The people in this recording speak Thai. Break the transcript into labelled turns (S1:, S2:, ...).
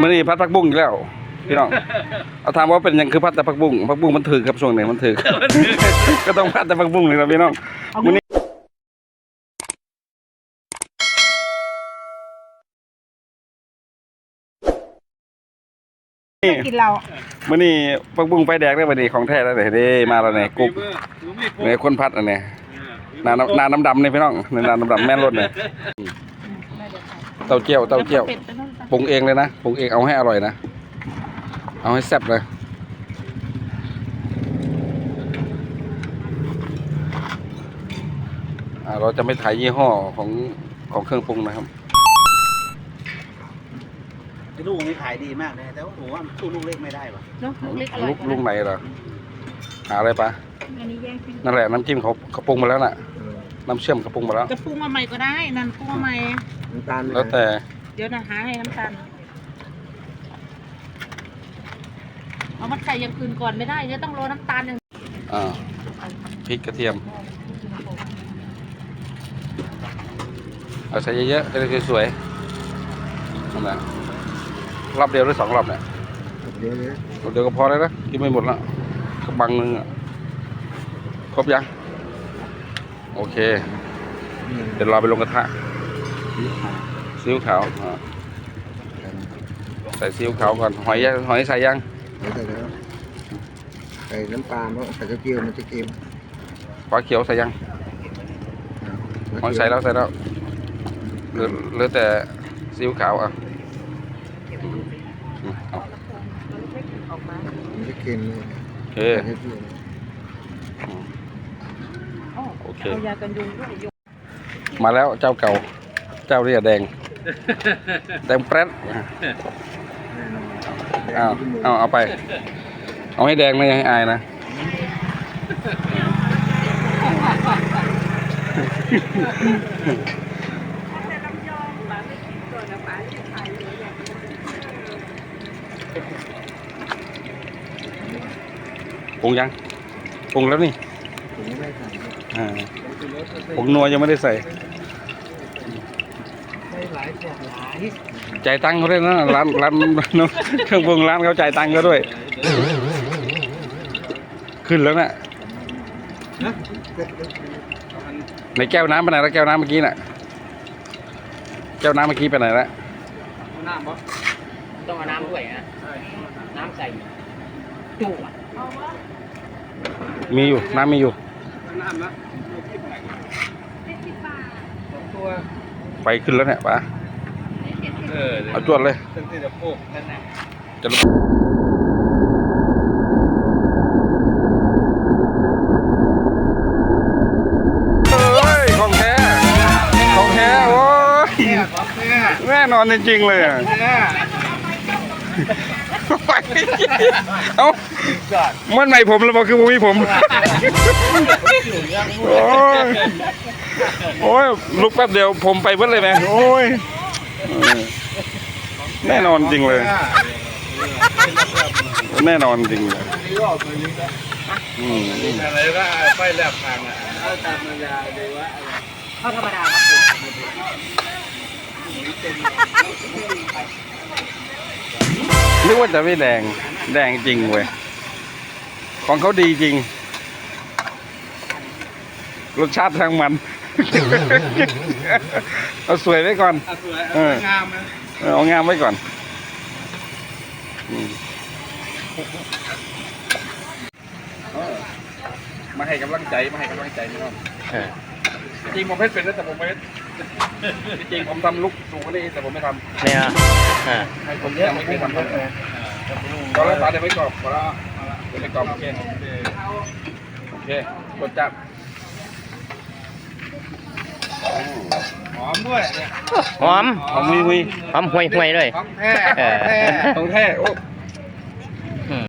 S1: มื้อนี้พัดผักบุ้งอีกแล้วพี่น้องเอาถามว่าเป็นหยังคือพัดแต่ผักบุ้งผักบุ้งมันถือครับช่วงไหนมันถือ ก็ต้องพัดแต่ผักบุ้งเลยครับพี่น้องมื้อนี้
S2: กินเรา
S1: มื้อนี้ผักบุ้งไฟแดงได้บัดนี้ของแท้แล้วเด้มาแล้วเนี่ยกุ๊กเนี่ยคนพัดอันเนี้ยหน้าน้ำหน้าน้ำดำเนี่ยพี่น้องหน้าน้ำดำแม่นรถเนี่ยเต้าเจี้ยวเต้าเจี้ยว
S2: เป็ดไปนู่นไป
S1: ปรุงเองเลยนะปรุงเองเอาให้อร่อยนะ เอาให้แซ่บเลยอ่าเราจะไม่ถ่ายยี่ห้อของของเครื่องปรุงนะครับ
S3: ไอ้ลูกนี้ขายดีมากเลยแต่ว่าผมว่ามันสู้ลูกเล็กไม่ได้ว่ะ
S2: เนาะลูกเล็กอร่อย
S1: ลูกลูกไหนเหรอหาอะไรปะ
S2: อันนี้แย่งกิน
S1: นั่นแหละน้ำจิ้มเขาเขาปรุงมาแล้วน่ะน้ำเชื่อมเขาปรุงมาแล้ว
S2: จะปรุงมาใหม่ก็ได้ นั่นปรุงมาใหม่
S3: น้ำตาล
S1: แล้วแต่
S2: เดี๋ยวนะหาให้น้ำตาลเอามาใส่อย่างอื่นก่อนไม่ได้เดี๋ยวต้องโรยน้ำตาลอย่าง
S1: อ่าพริกกระเทียม เอาใส่เยอะๆจะได้สวยๆนั่นแหละรอบเดียวหรือสองรอบเนี่ย
S3: เดี๋ยวนี้
S1: รอบเดียวก็พอแล้วนะกินไม่หมดแล้วก็บังนึงอะครบยัง โอเค เดี๋ยวรอไปลงกระทะ ซีอิ๊วขาวอ่าใส่ซีอิ๊วขาวก่อนหอยยังหอยใส่ยัง
S3: เดี๋ยวใส่แล้วใส่น้ำตาลเพราะใส่กระเทียมมันจะเค็ม
S1: ปลาเขียวใส่ยังหอยใส่แล้วใส่แล้วเหลือเหลือแต่ซีอิ๊วขาวอะอืมเอา
S3: มันจะเค็มเลย
S1: โอเค
S3: ใส่กระเทียม
S1: โอเค
S2: เอายากันยุงด้วยยุง
S1: มาแล้วเจ้าเก่า เจ้าเรียแดง แดงแป๊ด
S3: แน่นอน
S1: อ้าวเอาเอาไป เอาให้แดงนะอย่ให้อายนะปรุงยังปรุงแล้วนี่
S3: ผมไม่ได้ใส่
S1: อ่าผงนัวยังไม่ได้ใส่
S3: ได้หลายแบบหลาย
S1: จ่ายตังค์เขาด้วยนะร้านร้านเครื่องปรุงร้านเขาจ่ายตังค์เขาด้วย ขึ้นแล้วน่ะ
S3: นะ
S1: ในแก้วน้ำไปไหนแล้วแก้วน้ำเมื่อกี้น่ะ แก้วน้ำเมื่อกี้ไปไหนแล้ว
S3: น้ำปะ
S4: ต้องเอาน้ำด้วยนะน้ำใส่จุ่อะ
S1: มีอยู่ น้ำมีอยู่
S3: น้ำนะตัว
S1: ไฟขึ้นแล้วเนี่ยป๋า
S3: เออ
S1: เอาจวดเลย
S3: ตั้งแต่จะโปกนั่นแหละ
S1: จะลุกเฮ้ยของแท้ของแท้โอ้ย
S3: เนี่ยครับเนี่ย
S1: แน่นอนจริงๆเลยอะ
S3: เนี่ย
S1: เอ้ามันใหม่ผมแล้วบอกคือผมมีผม โอ้ยโอ้ยลุกแป๊บเดียวผมไปเบิดเลยไหมโอ้ยเออ แน่นอนจริงเลย แน่นอนจริงเลยอืม
S3: อะไรก็ไฟแลบทางอะเอาตามมายาดีว่า
S4: เข้าธรรมดาครับผม
S1: นึกว่าจะไม่แดง แดงจริงเว้ย ของเขาดีจริง รสชาติทางมัน เอาสวยไว้ก่อน
S3: สวย
S1: เออ
S3: งามนะ
S1: เอางามไว้ก่อนอืมมาให้กำลังใจมาให้กำลังใจพี่น้องจริงผมไม่เป็นนะแต่ผมไม่จริงผมทำลุกสูงกว่านี้แต่ผมไม่ทำ
S4: เนี่ยอ่า
S1: ให้คนเยอะไม่เคยทำเลยตอนแรกตาเดี๋ยวไว้กรอบพอแล้วเดี๋ยวไปกรอบโอเคโอเคกดจับ
S3: หอ มด้วยเนี่ย
S4: หอม
S1: หอมหุยหุย
S4: หอมห่วยห่วยๆด้วย
S3: ของแท้
S4: เออ
S3: แท้
S1: ของแท้โอ้